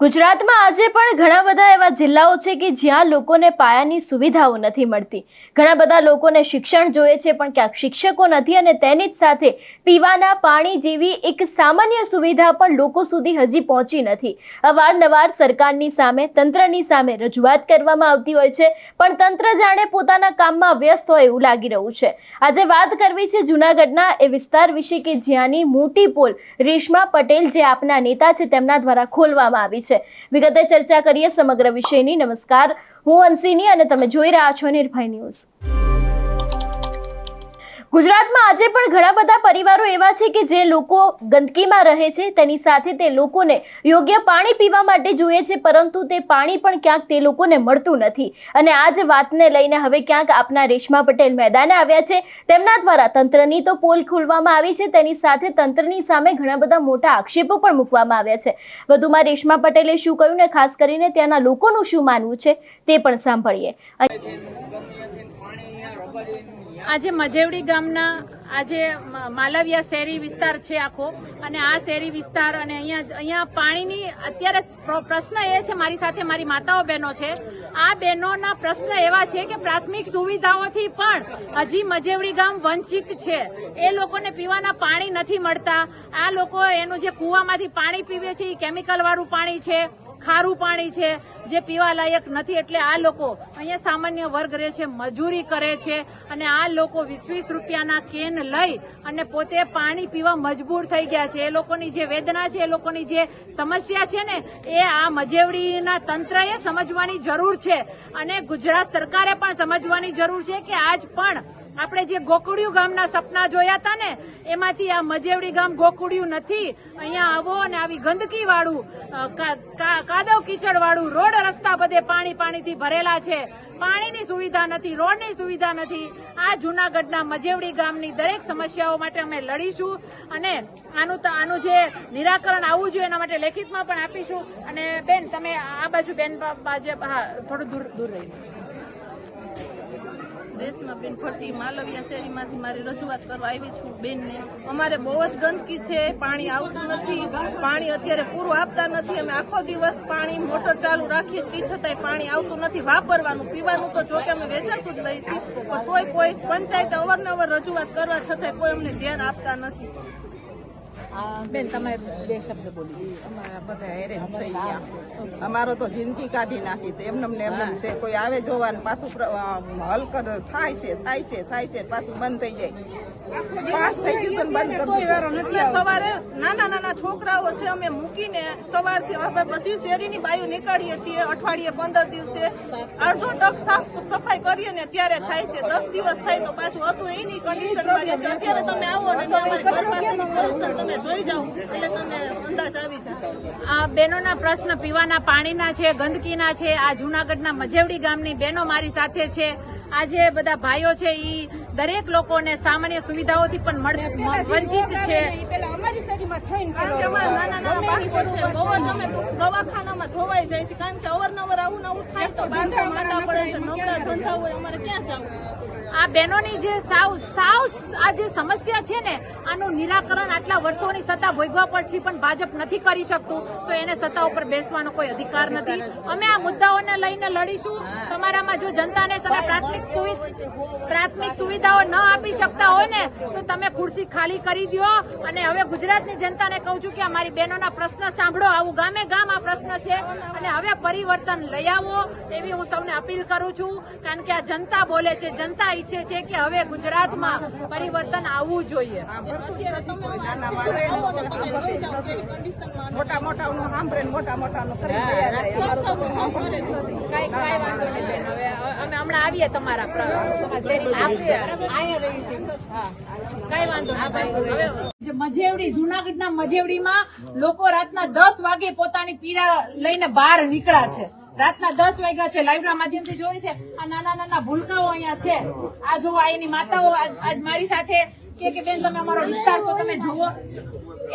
ગુજરાતમાં આજે પણ ઘણા બધા એવા જિલ્લાઓ છે કે જ્યાં લોકોને પાયાની સુવિધાઓ નથી મળતી. ઘણા બધા લોકોને શિક્ષણ જોઈએ છે, પણ ક્યાંક શિક્ષકો નથી અને તેની જ સાથે પીવાના પાણી જેવી એક સામાન્ય સુવિધા પણ લોકો સુધી હજી પહોંચી નથી. અવારનવાર સરકારની સામે, તંત્રની સામે રજૂઆત કરવામાં આવતી હોય છે, પણ તંત્ર જાણે પોતાના કામમાં વ્યસ્ત હોય એવું લાગી રહ્યું છે. આજે વાત કરવી છે જૂનાગઢના એ વિસ્તાર વિશે કે જ્યાંની મોટી પોલ રેશમા પટેલ જે આપના નેતા છે, તેમના દ્વારા ખોલવામાં આવી છે. વિગતે ચર્ચા કરીએ સમગ્ર વિષયની. નમસ્કાર. હું હંસિની અને તમે જોઈ રહ્યા છો નિર્ભય ન્યૂઝ. ગુજરાતમાં આજે પણ ઘણા બધા પરિવારો એવા છે કે જે લોકો ગંદકીમાં રહે છે. તેની સાથે તે લોકોને યોગ્ય પાણી પીવા માટે જોઈએ છે, પરંતુ તે પાણી પણ ક્યાંક તે લોકોને મળતું નથી. અને આ જ વાતને લઈને હવે ક્યાંક આપના રેશમા પટેલ મેદાને આવ્યા છે. તેમના દ્વારા તંત્રની તો પોલ ખોલવામાં આવી છે. તેની સાથે તંત્રની સામે ઘણા બધા મોટા આક્ષેપો પણ મૂકવામાં આવ્યા છે. વધુમાં રેશમા પટેલે શું કહ્યું ને ખાસ કરીને ત્યાંના લોકોનું શું માનવું છે તે પણ સાંભળીએ. આજે મજેવડી ગામના આજે માલવિયા શહેરી વિસ્તાર છે આખો. અને આ શહેરી વિસ્તાર અને અહીંયા અહીંયા પાણીની અત્યારે પ્ર- પ્રશ્ન એ છે મારી સાથે મારી માતાઓ બહેનો છે. આ બહેનોના પ્રશ્ન એવા છે કે પ્રાથમિક સુવિધાઓથી પણ હજી મજેવડી ગામ વંચિત છે. એ લોકોને પીવાના પાણી નથી મળતા. આ લોકો એનું જે કૂવામાંથી પાણી પીવે છે, એ કેમિકલવાળું પાણી છે. ખારું પાણી છે, જે પીવા લાયક નથી એટલે આ લોકો અહીંયા સામાન્ય વર્ગ રહે છે, મજૂરી કરે છે અને આ લોકો વીસ વીસ રૂપિયાના કેન લઈ અને પોતે પાણી પીવા મજબૂર થઈ ગયા છે. એ લોકોની જે વેદના છે, એ લોકોની જે સમસ્યા છે ને, એ આ મજેવડીના તંત્રએ સમજવાની જરૂર છે. અને ગુજરાત સરકારે પણ સમજવાની જરૂર છે કે આજ પણ આપણે જે ગોકુડિયું ગામના સપના જોયા હતા ને, એમાંથી આ મજેવડી ગામ ગોકુડિયું નથી. અહીંયા આવો અને આવી ગંદકી વાળું કાદવ કીચડ વાળું રોડ રસ્તા બધે પાણી પાણીથી ભરેલા છે. પાણીની સુવિધા નથી, રોડની સુવિધા નથી. આ જૂનાગઢના મજેવડી ગામની દરેક સમસ્યાઓ માટે અમે લડીશું અને આનું આનું જે નિરાકરણ આવવું જોઈએ એના માટે લેખિતમાં પણ આપીશું. અને બેન, તમે આ બાજુ બેન બાજુ, હા, થોડું દૂર દૂર રહી દેશમાં બેન ફરતી માલવિયા શેરીમાંથી મારી રજૂઆત કરવા આવી છું બેનને. અમારે બહુ જ ગંદકી છે, પાણી આવતું નથી, પાણી અત્યારે પૂરું આપતા નથી. અમે આખો દિવસ પાણી, મોટર ચાલુ રાખીએ તે છતાંય પાણી આવતું નથી. વાપરવાનું, પીવાનું તો જોકે અમે વેચાતું જ લઈએ છીએ. પણ કોઈ કોઈ પંચાયતે અવારનવાર રજૂઆત કરવા છતાંય કોઈ અમને ધ્યાન આપતા નથી. બેન તમે બે શબ્દ બોલી બધા હેરાન થઈ ગયા. અમારો તો જિંદગી કાઢી નાખી તો એમને એમને છે. કોઈ આવે જોવાનું પાછું હલ કર થાય છે થાય છે થાય છે પાછું બંધ થઈ જાય. પાસ થઈ ગયું બંધ કરી સવારે નાના નાના છોકરાઓ છે અમે મૂકીને સવારથી હવે બધી શેરીની બાયું નીકળીએ છીએ. અઠવાડિયે પંદર દિવસે અડધો ટક સાફ સફાઈ કરીએ ને ત્યારે થાય છે. દસ દિવસ થાય તો પાછું હતું એની કન્ડિશન અત્યારે તમે આવો ને ઘર તમે જોઈ જાઓ એટલે તમને અંદાજ આવી જાય. આ બહેનોના પ્રશ્ન પીવાના પાણીના છે ગંદકીના છે આ જૂનાગઢના મજેવડી ગામની બહેનો મારી સાથે છે. આજે જે બધા ભાઈઓ છે એ દરેક લોકોને સામાન્ય સુવિધાઓથી પણ વંચિત છે. કારણ કે અમારા નાના નાના બાળકો છે બહુ જ અમે દવાખાનામાં ધોવાઈ જાય છે કારણ કે અવારનવાર આવું ને થાય તો બાળકો માંદા પડે છે નવરા ધંધા હોય અમારે ક્યાં જવું? આ બહેનોની જે સાવ સાવ આ જે સમસ્યા છે ને આનું નિરાકરણ આટલા વર્ષોની સત્તા ભોગવા પછી પણ ભાજપ નથી કરી શકતું તો એને સત્તા ઉપર બેસવાનો કોઈ અધિકાર નથી. અમે આ મુદ્દાઓને લઈને લડીશું. તમારામાં જો જનતાને તમે પ્રાથમિક પ્રાથમિક સુવિધાઓ ન આપી શકતા હોય ને તો તમે ખુરશી ખાલી કરી દો. અને હવે ગુજરાતની જનતાને કહું છું કે અમારી બહેનોના પ્રશ્ન સાંભળો. આવું ગામે ગામ આ પ્રશ્ન છે. અને હવે પરિવર્તન લઈ આવો એવી હું સૌને અપીલ કરું છું. કારણ કે આ જનતા બોલે છે જનતા ઈચ્છે છે કે હવે ગુજરાતમાં પરિવર્તન આવવું જોઈએ. મોટા મોટા નું સાંભળે મોટા મોટા નું કરી હમણાં આવીએ તમારા. કઈ વાંધો હવે મજેવડી જુનાગઢના મજેવડીમાં લોકો રાતના દસ વાગે પોતાની પીડા લઈને બહાર નીકળ્યા છે રાતના દસ વાગ્યા છે લાઈવના માધ્યમથી જોયું છે આ નાના નાના ભૂલકાઓ અહીંયા છે આ જોવા એની માતાઓ આજ મારી સાથે કે કે બેન, તમે અમારો વિસ્તાર તો તમે જુઓ.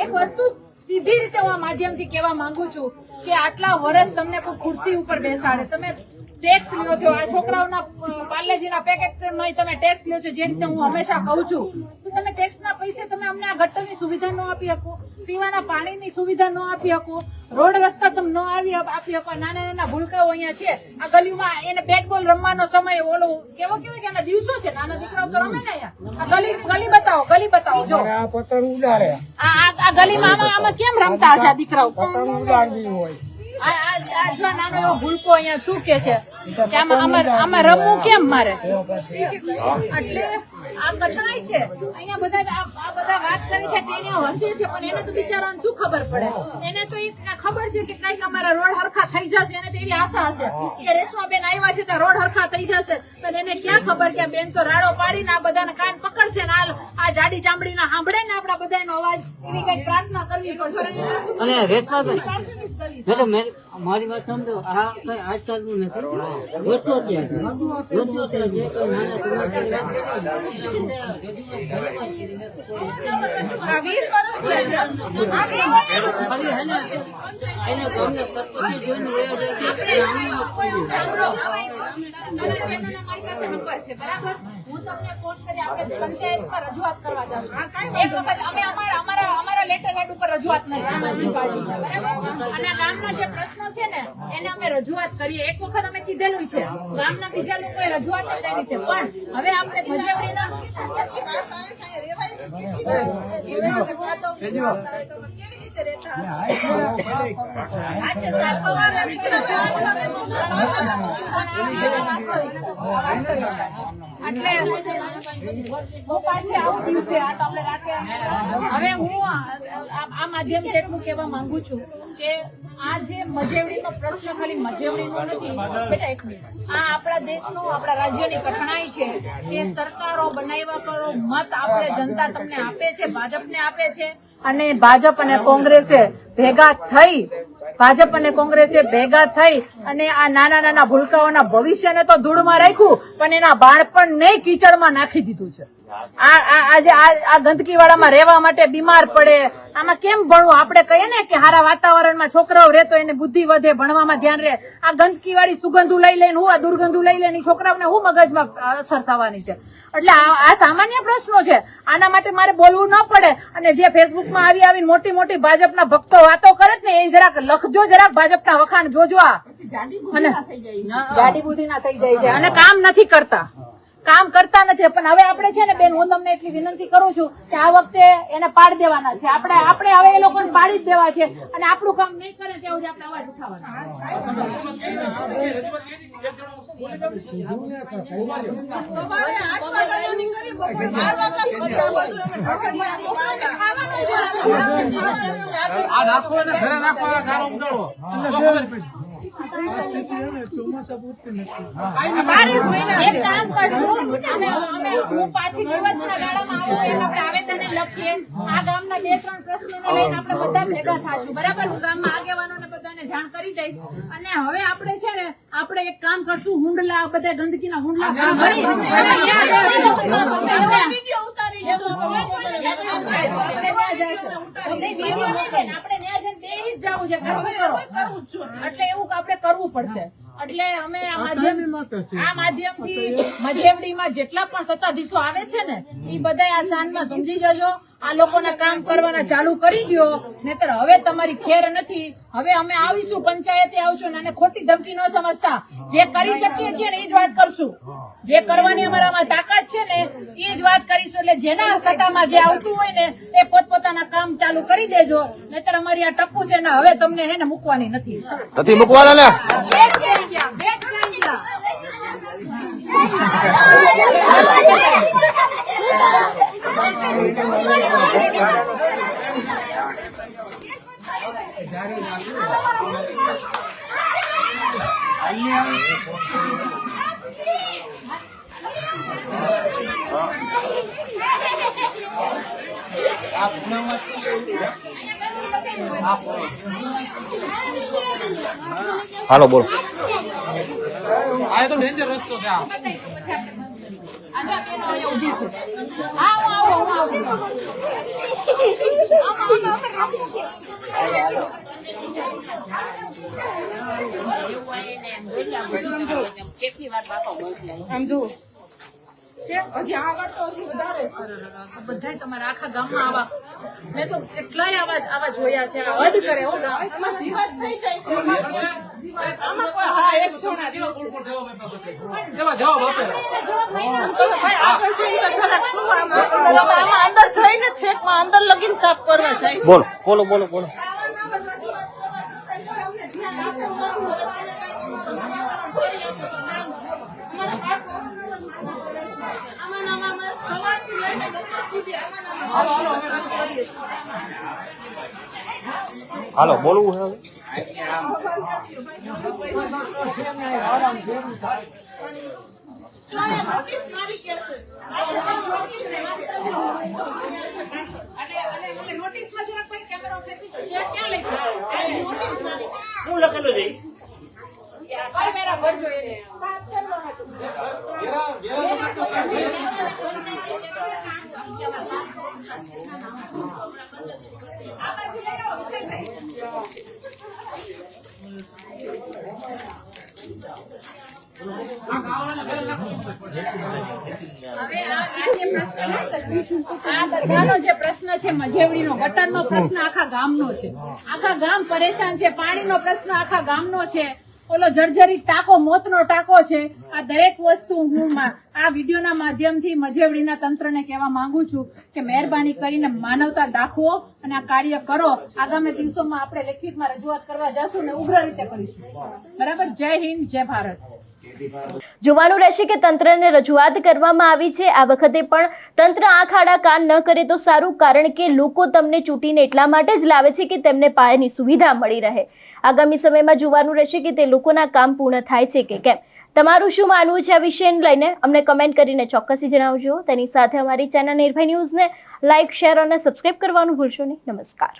એક વસ્તુ સીધી રીતે હું આ માધ્યમથી કહેવા માંગુ છું કે આટલા વર્ષ તમને કોઈ ખુરશી ઉપર બેસાડે. તમે ટેક્સ લ્યો છો. આ છોકરાઓના પાર્લેજીના પેકેટમાં તમે ટેક્સ લ્યો છો. જે રીતે હું હંમેશા કહું છું તો તમે ટેક્સના પૈસે તમે અમને આ ગટરની સુવિધા ન આપી શકો પીવાના પાણીની સુવિધા ન આપી શકો રોડ રસ્તા તમે ન આવી આપી શકો. નાના નાના ભૂલકાઓ અહીંયા છે. આ ગલીમાં એને બેટ બોલ રમવાનો સમય ઓલો કેવો કેવો કે એના દિવસો છે. નાના દીકરાઓ તો રમે ને અહીંયા. આ ગલી ગલી બતાવો ગલી બતાવો જો. આ પતંગ ઉડાડે. આ ગલીમાં આમાં આમાં કેમ રમતા હશે આ દીકરાઓ? પતંગ ઉડાડવી હોય. આ આ- જો નાનો એવો ભૂલકો અહીંયા શું કે છે. આમાં રમવું કેમ મારે? એટલે આ કઠણાઈ છે. અહીંયા બધા આ આ બધા વાત કરી છે ટેણીઓ હસે છે પણ એને તો બિચારાને શું ખબર પડે? એને તો એ ખબર છે કે કંઈક અમારા રોડ હરખા થઈ જશે એને તો એવી આશા હશે કે રેશમાબેન આવ્યા છે તો રોડ હરખા થઈ જશે. પણ એને ક્યાં ખબર કે બેન તો રાડો પાડીને આ બધાને કાન પકડશે ને આ આ જાડી ચામડીના સાંભળે ને આપણા બધાનો અવાજ એવી કંઈક પ્રાર્થના કરવી પડશે. અને મારી વાત સમજો આ કઈ આજકાલનું નથી. વર્ષો ત્યાં છે. વર્ષો ત્યાં છે. કોઈ નાના કરી એને સરપંચે જોઈને જાય છે. બરાબર? હું તમને ફોન કરી આપણે પંચાયતમાં રજૂઆત કરવા જશું એક વખત અમે અમારા અમારા અમારા લેટર હેડ ઉપર રજૂઆત બરાબર? અને ગામના જે પ્રશ્નો છે ને, એને અમે રજૂઆત કરીએ. એક વખત અમે કીધેલું છે. ગામના બીજા લોકોએ રજૂઆત કરી છે. પણ હવે આપણે એટલે હું પાછી આવું દિવસે હવે હું આ માધ્યમથી એટલું કહેવા માંગુ છું કે આ જે મજેવણીનો પ્રશ્ન ખાલી મજેવણીનો નથી. બેટા એક મિનિટ. આ આપણા દેશનો, આપણા રાજ્યની કઠણાઈ છે. કે સરકારો બનાવ્યા કરો, મત આપણે જનતા તમને આપે છે, ભાજપને આપે છે. અને ભાજપ અને કોંગ્રેસે ભેગા થઈ, ભાજપ અને કોંગ્રેસે ભેગા થઈ અને આ નાના નાના ભૂલકાઓના ભવિષ્યને તો ધૂળમાં રાખ્યું, પણ એના બાળપણ નહીં કીચડમાં નાખી દીધું છે. આજે આ ગંદકી વાળામાં રહેવા માટે બીમાર પડે આમાં કેમ ભણવું? આપણે કહીએ ને કે હારા વાતાવરણમાં છોકરાઓ રહેતો એને બુદ્ધિ વધે ભણવામાં ધ્યાન રહે. આ ગંદકી વાળી સુગંધુ લઈ લઈને હું આ દુર્ગંધુ લઈ લઈને છોકરાઓને હું મગજમાં અસર થવાની છે? એટલે આ સામાન્ય પ્રશ્નો છે. આના માટે મારે બોલવું ન પડે. અને જે ફેસબુકમાં આવી આવી મોટી મોટી ભાજપના ભક્તો વાતો કરે ને એ જરાક લખજો જરાક ભાજપના વખાણ જોજો આ. અને ગાડી બુદ્ધિ ના થઈ જાય છે. અને કામ નથી કરતા. કામ કરતા નથી. પણ હવે આપણે છે ને બેન હું તમને એટલી વિનંતી કરું છું કે આ વખતે એને પાડી દેવાના છે. આપણે આપણે હવે એ લોકોને પાડી જ દેવા છે. અને આપણું કામ નહીં કરે ત્યાં સુધી આપણે અવાજ ઉઠાવવાનો અને હવે આપણે છે. ને આપણે એક કામ કરશું હુંડલા બધા ગંદકીના હુંડલા એવું આપણે કરવું પડશે એટલે અમે આ માધ્યમ આ માધ્યમથી મજેવડીમાં જેટલા પણ સત્તાધીશો આવે છે ને એ બધા આ સાંજમાં સમજી જજો. આ લોકોના કામ કરવાના ચાલુ કરી દો નહીતર હવે તમારી ખેર નથી. હવે અમે આવીશું પંચાયતે આવશું અને ખોટી ધમકી ન સમજતા. જે કરી શકીએ છીએ ને એ જ વાત કરશું. જે કરવાની અમારામાં તાકાત છે ને એ જ વાત કરીશું. એટલે જેના સત્તામાં જે આવતું હોય ને એ પોતપોતાના કામ ચાલુ કરી દેજો. નહીતર અમારી આ ટપ્પુ છે ને હવે તમને હે ને મૂકવાની નથી. નથી મૂકવાના ને? હાલો બોલો. આ તો ડેન્જર રસ્તો છે આ બતાવી દો, પછી આપણે બંધ કરીએ. આજે આ બેનો અહીંયા ઊભી છે. છે હજી આગળ તો હજી વધારે છે. બધાય તમારા આખા ગામમાં આવા મેં તો કેટલાય આવા આવા જોયા છે આ હદ કરે હો ગામ. થઈ જાય છે. આમાં કોઈ હા એક જણા કેવા ગુણગુણ થયો મેં પછી? જવાબ આપે? આગળ જઈને તો જરાક શું આમાં અંદર તમે આમાં અંદર જઈને છેકમાં અંદર લગીને સાફ કરવા જાય. બોલો બોલો બોલો બોલો હાલો બોલવું છે હવે? અને અને ઓલી નોટિસમાં જરાક કોઈ કેમેરો ફેંકી દો. છે બોલવું લખ્યું? હું લખેલું છે? ભરજો એને. આ બાજુ લઈ આવો, વિશાલભાઈ. હવે આ આ જે પ્રશ્ન આ દરગાહનો જે પ્રશ્ન છે મજેવડીનો ગટરનો પ્રશ્ન આખા ગામનો છે. આખા ગામ પરેશાન છે, પાણીનો પ્રશ્ન આખા ગામનો છે. ઓલો જર્જરિત ટાંકો, મોતનો ટાંકો છે. આ દરેક વસ્તુ હું આ વિડીયોના માધ્યમથી મજેવડીના તંત્રને કહેવા માંગુ છું કે મહેરબાની કરીને માનવતા દાખવો અને આ કાર્ય કરો. આગામી દિવસોમાં આપણે લેખિતમાં રજૂઆત કરવા જશું ને ઉગ્ર રીતે કરીશું. બરાબર? જય હિન્દ, જય ભારત. જોવાનું રહેશે કે તંત્રને રજૂઆત કરવામાં આવી છે. આ વખતે પણ તંત્ર આંખ આડા કાન ન કરે તો સારું, કારણ કે લોકો તમને ચૂંટીને એટલા માટે જ લાવે છે કે તેમને પાયાની સુવિધા મળી રહે. આગામી સમયમાં જોવાનું રહેશે કે તે લોકોના કામ પૂર્ણ થાય છે કે કેમ. તમારું શું માનવું છે આ વિષયને લઈને? અમને કમેન્ટ કરીને ચોક્કસથી જણાવજો. તેની સાથે અમારી ચેનલ નિર્ભય ન્યૂઝને લાઇક શેર અને સબસ્ક્રાઇબ કરવાનું ભૂલશો નહીં. નમસ્કાર.